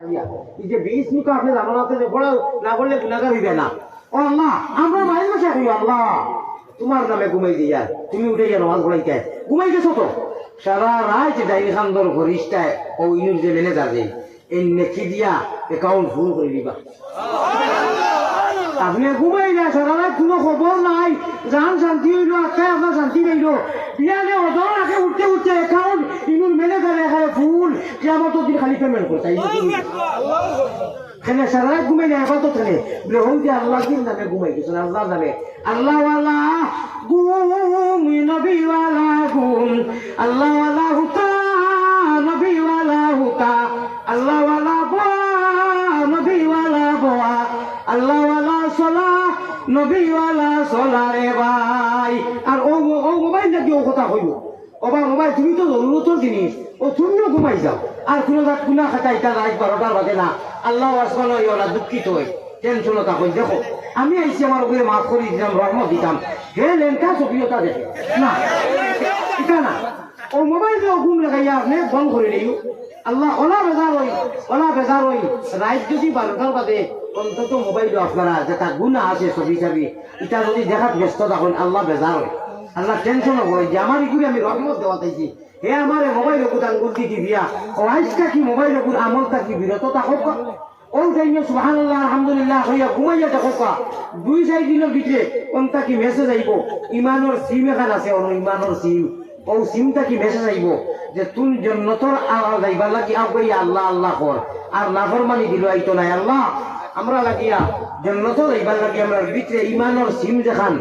যে বিষ মুখা আপনি জানো যে পড়া না করলে গুণাগার হইবে না। আল্লাহ আমরা মায়ের বাসা করি আল্লাহ? তোমার নামে ঘুমাই দিয়া তুমি উঠে গিয়ে নমাজ পড়াইতে। ঘুমাই গেছো তো? সারা রাত ডাইনি খান্দর ঘরিষ্টায় ও ইনুর যে ম্যানেজার যে এই নেকি দিয়া অ্যাকাউন্ট ফুল করে দিবা? আপনি ঘুমাই না সারা রাত কোনো খবর নাই। যান শান্তি হইল আজকে আপনার শান্তি পাইল। বিয়ালে ওজন আগে উঠতে উঠতে অ্যাকাউন্ট ইনুর ম্যানেজারে এখানে ফুল কেমন দিন খালি পেমেন্ট করতে খেলে সারা ঘুমাই না এখন তো বলে হই যে আল্লাহ দিন নামে ঘুমাই গেছেন আল্লাহ নামে আল্লাহ ওয়ালা ঘুম নবী ওয়ালা ঘুম আল্লাহ ওয়ালা হুতা নবী হুতা আল্লাহ বোয়া নবী বোয়া আল্লাহ ওয়ালা সলা নবী রে ভাই আর ও মোবাইল নাকি ও কথা হইব ওবা মোবাইল তুমি তো জরুরতর জিনিস। ও তুমিও ঘুমাই যাও। আর কোনো রাত কুনা খাতা ইটা রাত বারোটার বাজে না। আল্লাহ আসমান ওলা দুঃখিত হই। টেনশনও থাকুন দেখো। আমি আইসি আমার উপরে মাফ করে, দিতাম, রহমত দিতাম। হে লেনটা সক্রিয়তা দেখে না এটা না। ও মোবাইল দিয়ে ঘুম লাগাইয়া আপনি বন্ধ করে দিও আল্লাহ ওলা বেজার হই ওলা বেজার হই। রাত যদি বারোটার বাদে, অন্তত মোবাইল আপনারা যেটা গুণা আছে ছবি ছবি এটা যদি দেখাত ব্যস্ত থাকুন, আল্লাহ বেজার হয় আল্লাহ টেনশন হব। যে আমার ইগুলি আমি রহমত দেওয়া চাইছি। হে আমার মোবাইল কুত আঙ্গুল দি দিবিয়া ও আইসকা কি মোবাইল কুত আমল কি বিরত থাকক ও যাইয়ে সুবহানাল্লাহ, আলহামদুলিল্লাহ, হইয়া ঘুমাইয়া থাকক দুই চাৰি দিনৰ ভিতরে কোনটা কি মেসেজ আইব। ইমানৰ সিম এখন আছে, অন ইমানৰ সিম ও সিমটা কি মেসেজ আইব? যে তুই জন্নতর আল্লাহ যাইবা লাগি আগে আল্লাহ আল্লাহ কর। আর নাফরমানি দিল আইতো নাই আল্লাহ। আমরা লাগিয়া জন্নত যাইবার লাগি আমরা ভিতরে ইমানের সিম দেখান।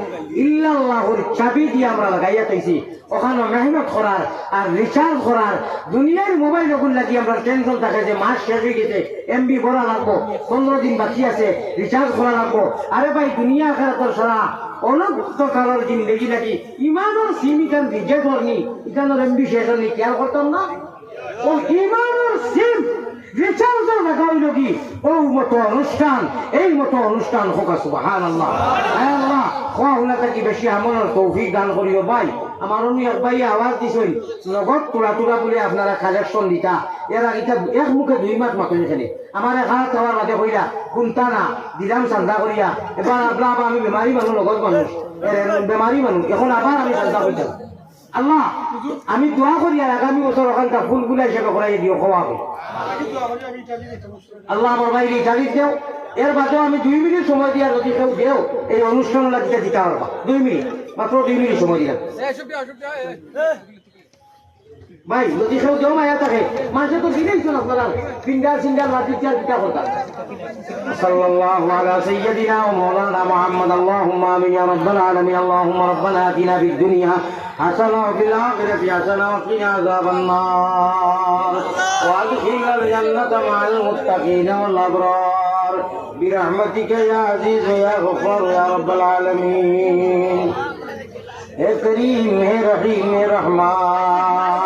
ইল্লাল্লাহর চাবি দিয়ে আমরা লাগাইয়া পাইছি ওখানে মেহনত করার আর রিচার্জ করার। দুনিয়ার মোবাইল যখন লাগি আমরা টেনশন থাকে যে মাস শেষ হয়ে গেছে এমবি ভরা লাগবো, পনেরো দিন বাকি আছে, রিচার্জ করা লাগবো। আরে ভাই, দুনিয়া খেলাতর সারা অনন্ত কালার জিন্দগি লাগি। ইমানের সিম ইখান রিজেক্ট হয়নি ইখানের এমবি শেষ হয়নি, খেয়াল করতাম না? ও ইমানের সিম হইল কি ও মতো অনুষ্ঠান, এই মতো অনুষ্ঠান হোক সুবাহান আল্লাহ খোয়া হলে থাকি বেশি আমলের তৌফিক দান করিও ভাই। আমার অন্য এক আওয়াজ দিছই লগত তোলা তোলা বলে আপনারা কালেকশন দিতা। এরা এটা এক মুখে দুই মাস মাতুন এখানে আমার এক হাত হওয়ার মাঝে কইলা কোনটা না, দিলাম চান্দা করিয়া। এবার আপনার আমি বেমারি মানুষ লগত মানুষ বেমারি মানুষ এখন আবার আমি চান্দা করতাম আল্লাহ, আমি দোয়া করি আর আগামী বছর ওখানকার ফুলগুলা হিসেবে করাই দিও খাওয়া হবে আল্লাহ আমার ভাই ইটালি দেও। এর বাদেও আমি দুই মিনিট সময় দিয়া যদি কেউ দেও, এই অনুষ্ঠান লাগিতে দিতে পারবা। দুই মিনিট, মাত্র দুই মিনিট সময় দিলাম ভাই যদি কেউ কেউ মায়া থাকে মাঝে তো দিনেইছেন আপনারা তিনটা তিনটা লাঠি চার পিঠা কথা صلى الله على سيدنا ومولانا محمد اللهم امين يا رب العالمين اللهم ربنا اتنا في الدنيا حسنه وفي الاخره حسنه وقنا عذاب النار وادخلنا الجنه مع المتقين والابرار برحمتك يا عزيز يا غفار يا رب العالمين يا كريم يا رحيم يا رحمن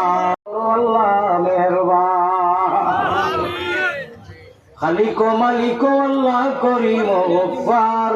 খালিক মালিক আল্লাহ করিম গফার